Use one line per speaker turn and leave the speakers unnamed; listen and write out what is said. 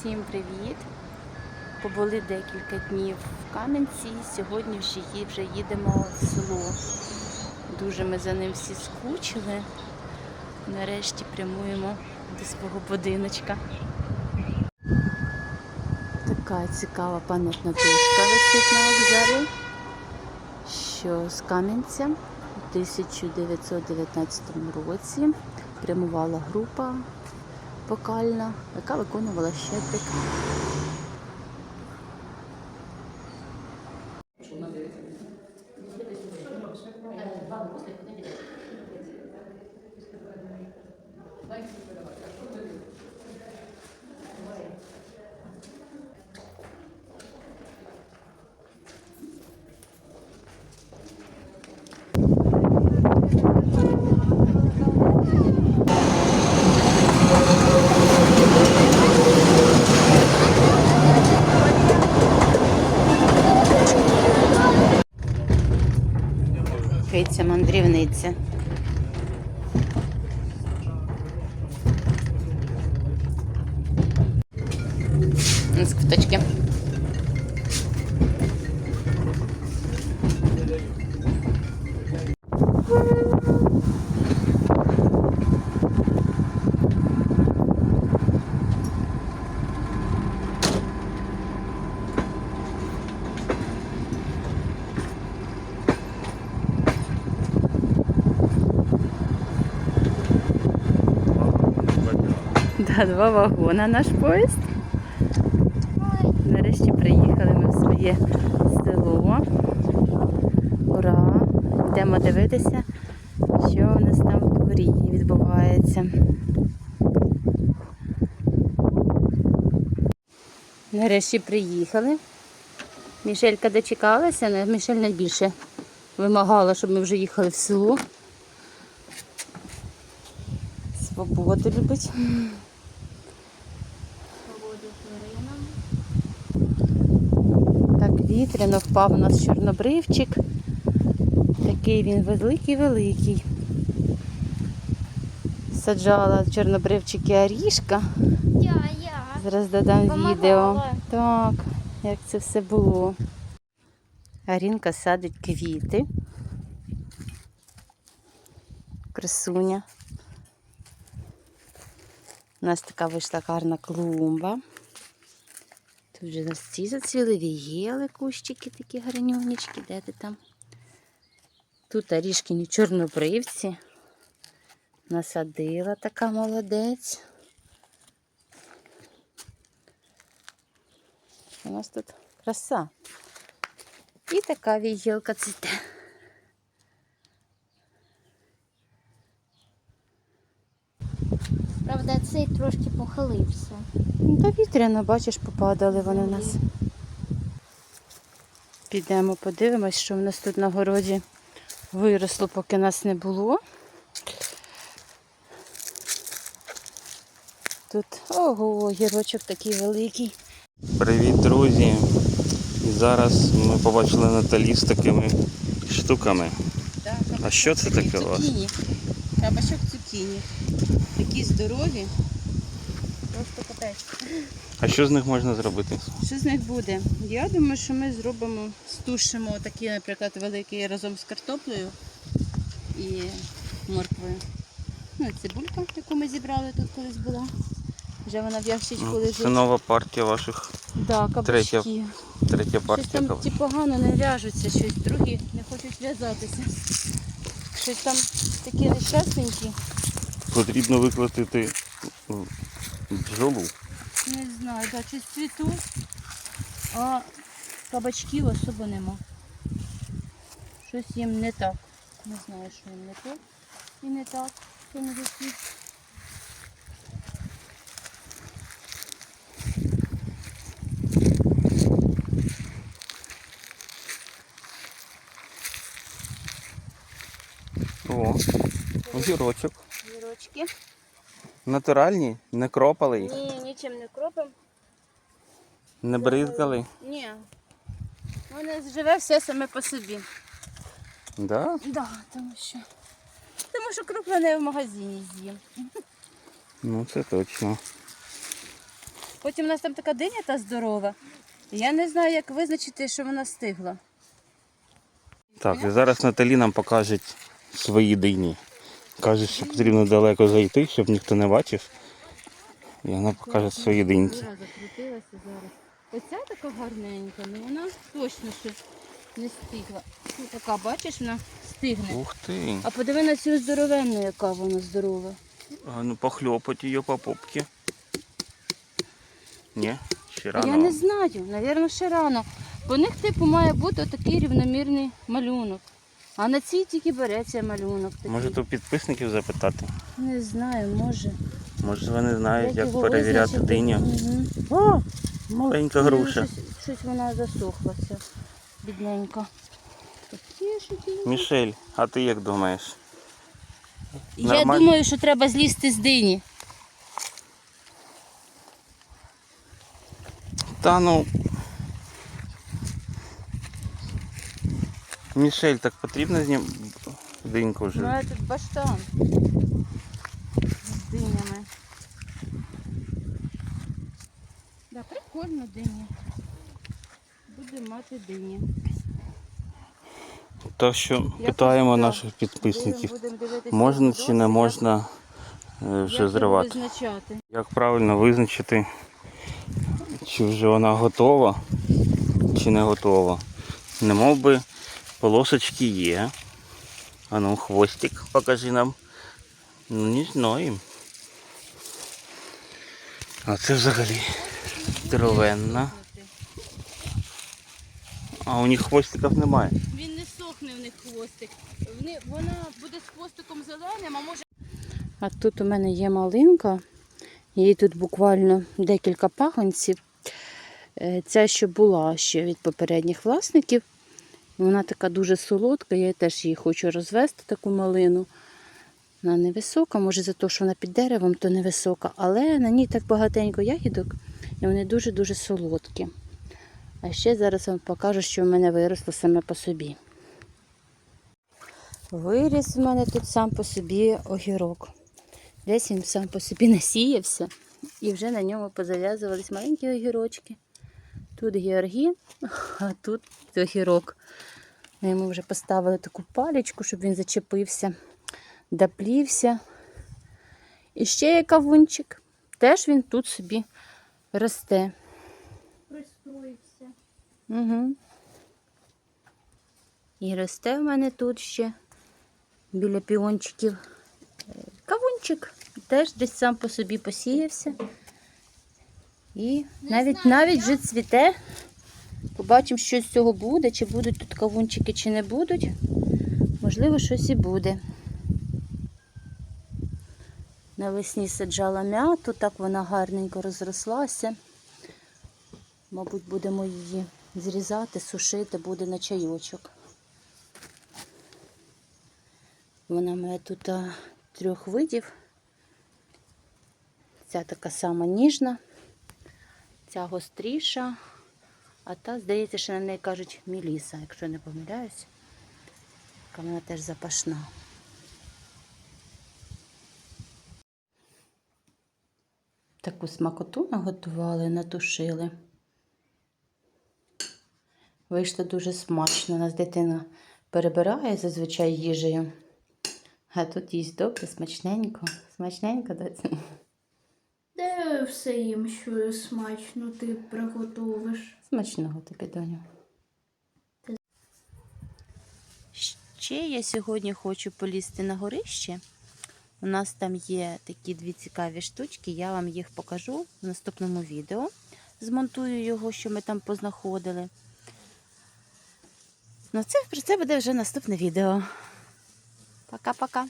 Всім привіт! Побули декілька днів в Кам'янці. Сьогодні вже, вже їдемо в село. Дуже ми за ним всі скучили. Нарешті прямуємо до свого будиночка. Така цікава пам'ятна дошка висить на вокзалі, що з Кам'янця у 1919 році прямувала група вокальна, яка виконувала щедрик. Киця З квиточки. Да, два вагона наш поїзд. Нарешті приїхали ми в своє село. Ура! Йдемо дивитися, що у нас там в дворі відбувається. Нарешті приїхали. Мішелька дочекалася, але Мішель найбільше вимагала, щоб ми вже їхали в село. Свободу любить. Так вітряно впав у нас чорнобривчик. Такий він великий-великий. Саджала чорнобривчики арішка.
Я, я.
Зараз додам
Помагала.
відео. Так, як це все було. Арінка садить квіти. Красуня. У нас така вийшла гарна клумба. Тут вже нас ці зацвіли вієли кущики такі гарнюнічки. Де ти там? Тут орішкині чорнобривці. Насадила така молодець. У нас тут краса. І така вігілка цвіте.
Трошки похилився.
Ну, Та вітряно, бачиш, попадали вони у нас. Підемо подивимось, що в нас тут на городі виросло, поки нас не було. Тут, ого, гірочок такий великий.
Привіт, друзі! І зараз ми побачили Наталі з такими штуками. А що це таке у вас?
Цукіні. Кабачок цукіні. Такі здорові. Капець.
А що з них можна зробити?
Що з них буде? Я думаю, що ми зробимо, стушимо такі, наприклад, великі разом з картоплею і морквою. Ну, і цибулька, яку ми зібрали тут колись була. Вже вона в ящичку
Ну,
лежить.
Це нова партія ваших,
Да, кабачки.
третя третя
Щось там ті погано не в'яжуться, щось другі не хочуть в'язатися. Щось там такі нещасненькі.
Потрібно викликати м, бджолу.
Не знаю, да, щось цвіту, а кабачків особо нема. Щось їм не так. Не знаю, що їм не так і не так. в цьому житті.
О, огірочок.
Гірочки.
Натуральні, не кропали їх,
Ні, нічим не кропимо.
не бризкали.
Ні. Воно живе все саме по собі.
Да?
Да, тому що. Тому що круплене в магазині з'їм.
Ну це точно.
Потім у нас там така диня та здорова. Я не знаю, як визначити, що вона стигла.
Так, і зараз Наталі нам покаже свої дині. Каже, що потрібно далеко зайти, щоб ніхто не бачив. І вона покаже свої диньки.
закрутилася зараз. Оця така гарненька, ну вона точно ще не стигла. Ну, така, бачиш, вона стигне.
Ух ти.
А подиви на цю здоровенну, яка вона здорова.
А ну похльопать її по попці. Ні, ще рано.
Я не знаю, навірно, ще рано. По них, типу, має бути такий рівномірний малюнок. А на цій тільки береться малюнок. Такий.
Може то підписників запитати?
Не знаю, може.
Може вони знають, як
його
перевіряти диню.
Мгм.
О, маленька груша.
Щось, щось вона засохлася, бідненька. Такі.
Мішель, а ти як думаєш?
Я думаю, що треба злізти з дині.
Та ну. Мішель, так потрібно з ним диньку
Ну,
вже.
а тут баштан з динями. Да, прикольно диня. Буде мати дині.
Так що
Якось
питаємо
так.
наших підписників,
Будемо дивитися
можна
відео,
чи не
як-
можна е, вже
як
зривати.
визначати.
Як правильно визначити, чи вже вона готова, чи не готова. Не мов би полосочки є. А ну, хвостик покажи нам. Ну, не знаємо. А це взагалі здоровенна. А у них хвостиків немає.
Він не сохне в них хвостик. Вона буде з хвостиком зеленим, а може. А тут у мене є малинка. Їй тут буквально декілька пагонців. Е, Ця що була ще від попередніх власників. Вона така дуже солодка, я теж її хочу розвести, таку малину. Вона невисока, може за те, що вона під деревом, то невисока, але на ній так багатенько ягідок, і вони дуже-дуже солодкі. А ще зараз вам покажу, що в мене виросло саме по собі. Виріс в мене тут сам по собі огірок. Десь він сам по собі насіявся, і вже на ньому позав'язувались маленькі огірочки. Тут георгін, а тут огірок. Ми йому вже поставили таку паличку, щоб він зачепився, доплівся. І ще є кавунчик. Теж він тут собі росте.
Пристроївся.
Угу. І росте в мене тут ще біля піончиків е, кавунчик. Теж десь сам по собі посіявся. І навіть, навіть вже цвіте. Побачимо, що з цього буде, чи будуть тут кавунчики, чи не будуть. Можливо, щось і буде. Навесні саджала м'яту, так вона гарненько розрослася. Мабуть, будемо її зрізати, сушити, буде на чайочок. Вона має тут трьох видів. Ця така сама ніжна, ця гостріша, а та, здається, що на неї кажуть міліса, якщо не помиляюсь. Така вона теж запашна. Таку смакоту наготували, натушили. Вийшло дуже смачно. У нас дитина перебирає зазвичай їжею. А тут їсть добре, смачненько. Смачненько доця.
Де все їм, що смачно ти приготовиш?
Смачного тобі, доню. Ще я сьогодні хочу полізти на горище. У нас там є такі дві цікаві штучки, я вам їх покажу в наступному відео. Змонтую його, що ми там познаходили. Ну, це про це буде вже наступне відео. Пока-пока.